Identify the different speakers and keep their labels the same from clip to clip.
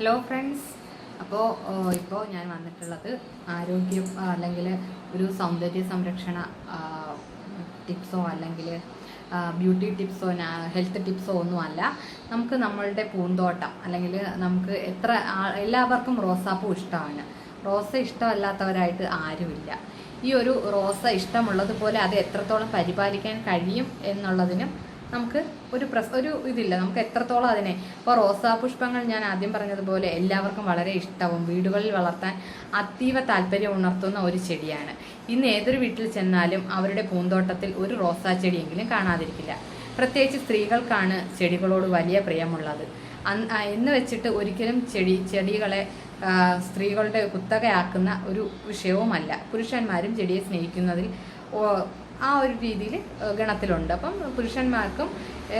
Speaker 1: Hello friends അപ്പോൾ ഇപ്പോൾ ഞാൻ വന്നിട്ടുള്ളത് ആരോഗ്യം അല്ലെങ്കിൽ ഒരു സൗന്ദര്യ സംരക്ഷണ ടിപ്സോ അല്ലെങ്കിൽ ബ്യൂട്ടി ടിപ്സോ ഹെൽത്ത് ടിപ്സോ ഒന്നുമല്ല. നമുക്ക് നമ്മളുടെ പൂന്തോട്ടം അല്ലെങ്കിൽ നമുക്ക് എത്ര എല്ലാവർക്കും റോസാപ്പൂ ഇഷ്ടമാണ്. റോസ ഇഷ്ടമല്ലാത്തവരായിട്ട് ആരുമില്ല. ഈ ഒരു റോസ ഇഷ്ടമുള്ളതുപോലെ അത് എത്രത്തോളം പരിപാലിക്കാൻ കഴിയും എന്നുള്ളതിനും നമുക്ക് ഒരു പ്രസ് ഒരു ഇതില്ല. നമുക്ക് എത്രത്തോളം അതിനെ ഇപ്പോൾ റോസാ പുഷ്പങ്ങൾ ഞാൻ ആദ്യം പറഞ്ഞതുപോലെ എല്ലാവർക്കും വളരെ ഇഷ്ടവും. വീടുകളിൽ വളർത്താൻ അതീവ താല്പര്യം ഉണർത്തുന്ന ഒരു ചെടിയാണ്. ഇന്ന് ഏതൊരു വീട്ടിൽ ചെന്നാലും അവരുടെ പൂന്തോട്ടത്തിൽ ഒരു റോസാ ചെടിയെങ്കിലും കാണാതിരിക്കില്ല. പ്രത്യേകിച്ച് സ്ത്രീകൾക്കാണ് ചെടികളോട് വലിയ പ്രിയമുള്ളത്. എന്ന് വെച്ചിട്ട് ഒരിക്കലും ചെടി ചെടികളെ സ്ത്രീകളുടെ കുത്തകയാക്കുന്ന ഒരു വിഷയവുമല്ല. പുരുഷന്മാരും ചെടിയെ സ്നേഹിക്കുന്നതിൽ ആ ഒരു രീതിയിൽ ഗണത്തിലുണ്ട്. അപ്പം പുരുഷന്മാർക്കും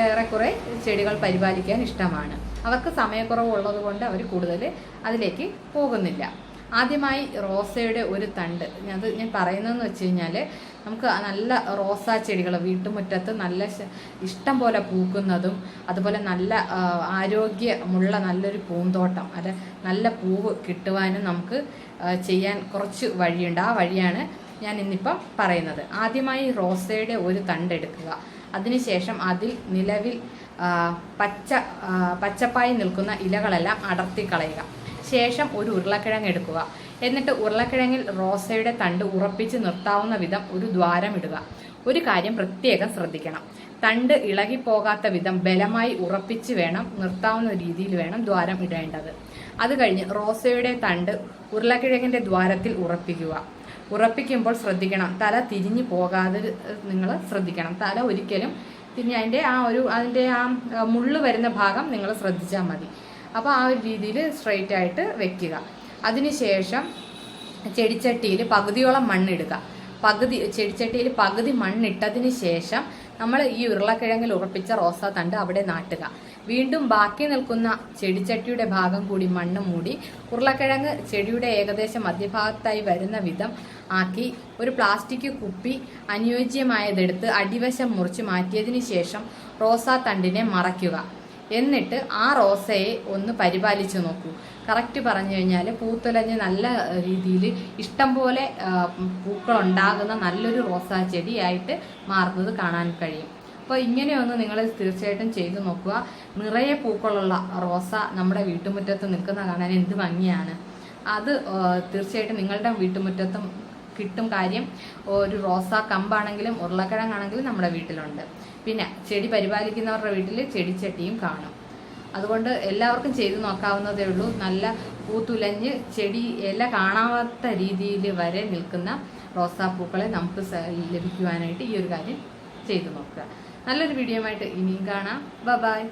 Speaker 1: ഏറെക്കുറെ ചെടികൾ പരിപാലിക്കാൻ ഇഷ്ടമാണ്. അവർക്ക് സമയക്കുറവുള്ളത് കൊണ്ട് അവർ കൂടുതൽ അതിലേക്ക് പോകുന്നില്ല. ആദ്യമായി റോസയുടെ ഒരു തണ്ട്. അത് ഞാൻ പറയുന്നതെന്ന് വെച്ച് കഴിഞ്ഞാൽ നമുക്ക് നല്ല റോസാ ചെടികൾ വീട്ടുമുറ്റത്ത് നല്ല ഇഷ്ടം പോലെ പൂക്കുന്നതും അതുപോലെ നല്ല ആരോഗ്യമുള്ള നല്ലൊരു പൂന്തോട്ടം അല്ല നല്ല പൂവ് കിട്ടുവാനും നമുക്ക് ചെയ്യാൻ കുറച്ച് വഴിയുണ്ട്. ആ വഴിയാണ് ഞാൻ ഇന്നിപ്പം പറയുന്നത്. ആദ്യമായി റോസയുടെ ഒരു തണ്ടെടുക്കുക അതിനുശേഷം അതിൽ നിലവിൽ പച്ച പച്ചപ്പായി നിൽക്കുന്ന ഇലകളെല്ലാം അടർത്തി കളയുക ശേഷം ഒരു ഉരുളക്കിഴങ്ങ് എടുക്കുക. എന്നിട്ട് ഉരുളക്കിഴങ്ങിൽ റോസയുടെ തണ്ട് ഉറപ്പിച്ച് നിർത്താവുന്ന വിധം ഒരു ദ്വാരം ഇടുക. ഒരു കാര്യം പ്രത്യേകം ശ്രദ്ധിക്കണം. തണ്ട് ഇളകിപ്പോകാത്ത വിധം ബലമായി ഉറപ്പിച്ച് വേണം നിർത്താവുന്ന രീതിയിൽ വേണം ദ്വാരം ഇടേണ്ടത്. അത് കഴിഞ്ഞ് റോസയുടെ തണ്ട് ഉരുളക്കിഴങ്ങിന്റെ ദ്വാരത്തിൽ ഉറപ്പിക്കുക. ഉറപ്പിക്കുമ്പോൾ ശ്രദ്ധിക്കണം. തല തിരിഞ്ഞു പോകാതെ നിങ്ങൾ ശ്രദ്ധിക്കണം. തല ഒരിക്കലും തിരിഞ്ഞ് അതിന്റെ ആ ഒരു അതിന്റെ ആ മുള്ള് വരുന്ന ഭാഗം നിങ്ങൾ ശ്രദ്ധിച്ചാൽ മതി. അപ്പോൾ ആ ഒരു രീതിയിൽ സ്ട്രെയിറ്റ് ആയിട്ട് വെക്കുക. അതിനുശേഷം ചെടിച്ചട്ടിയിൽ പകുതിയോളം മണ്ണിടുക. പകുതി ചെടിച്ചട്ടിയിൽ പകുതി മണ്ണിട്ടതിന് ശേഷം നമ്മൾ ഈ ഉരുളക്കിഴങ്ങിൽ ഉറപ്പിച്ച റോസാ തണ്ട് അവിടെ നാട്ടുക. വീണ്ടും ബാക്കി നിൽക്കുന്ന ചെടിച്ചട്ടിയുടെ ഭാഗം കൂടി മണ്ണ് മൂടി ഉരുളക്കിഴങ്ങ് ചെടിയുടെ ഏകദേശം മധ്യഭാഗത്തായി വരുന്ന വിധം ആക്കി ഒരു പ്ലാസ്റ്റിക് കുപ്പി അനുയോജ്യമായതെടുത്ത് അടിവശം മുറിച്ച് മാറ്റിയതിന് ശേഷം റോസാ തണ്ടിനെ മറയ്ക്കുക. എന്നിട്ട് ആ റോസയെ ഒന്ന് പരിപാലിച്ചു നോക്കൂ. കറക്റ്റ് പറഞ്ഞു കഴിഞ്ഞാൽ പൂത്തുലഞ്ഞ് നല്ല രീതിയിൽ ഇഷ്ടം പോലെ പൂക്കളുണ്ടാകുന്ന നല്ലൊരു റോസാ ചെടിയായിട്ട് മാറുന്നത് കാണാൻ കഴിയും. അപ്പോൾ ഇങ്ങനെയൊന്ന് നിങ്ങൾ തീർച്ചയായിട്ടും ചെയ്തു നോക്കുക. നിറയെ പൂക്കളുള്ള റോസ നമ്മുടെ വീട്ടുമുറ്റത്ത് നിൽക്കുന്ന കാണാൻ എന്ത് ഭംഗിയാണ്. അത് തീർച്ചയായിട്ടും നിങ്ങളുടെ വീട്ടുമുറ്റത്തും കിട്ടും കാര്യം. ഒരു റോസാ കമ്പാണെങ്കിലും ഉരുളക്കിഴങ്ങാണെങ്കിലും നമ്മുടെ വീട്ടിലുണ്ട്. പിന്നെ ചെടി പരിപാലിക്കുന്നവരുടെ വീട്ടിൽ ചെടിച്ചട്ടിയും കാണും. അതുകൊണ്ട് എല്ലാവർക്കും ചെയ്തു നോക്കാവുന്നതേ ഉള്ളൂ. നല്ല പൂത്തുലഞ്ഞ് ചെടി ഇല കാണാത്ത രീതിയിൽ വരെ നിൽക്കുന്ന റോസാപ്പൂക്കളെ നമുക്ക് ലഭിക്കുവാനായിട്ട് ഈ ഒരു കാര്യം ചെയ്തു നോക്കുക. നല്ലൊരു വീഡിയോ ആയിട്ട് ഇനിയും കാണാം. ബ ബായ്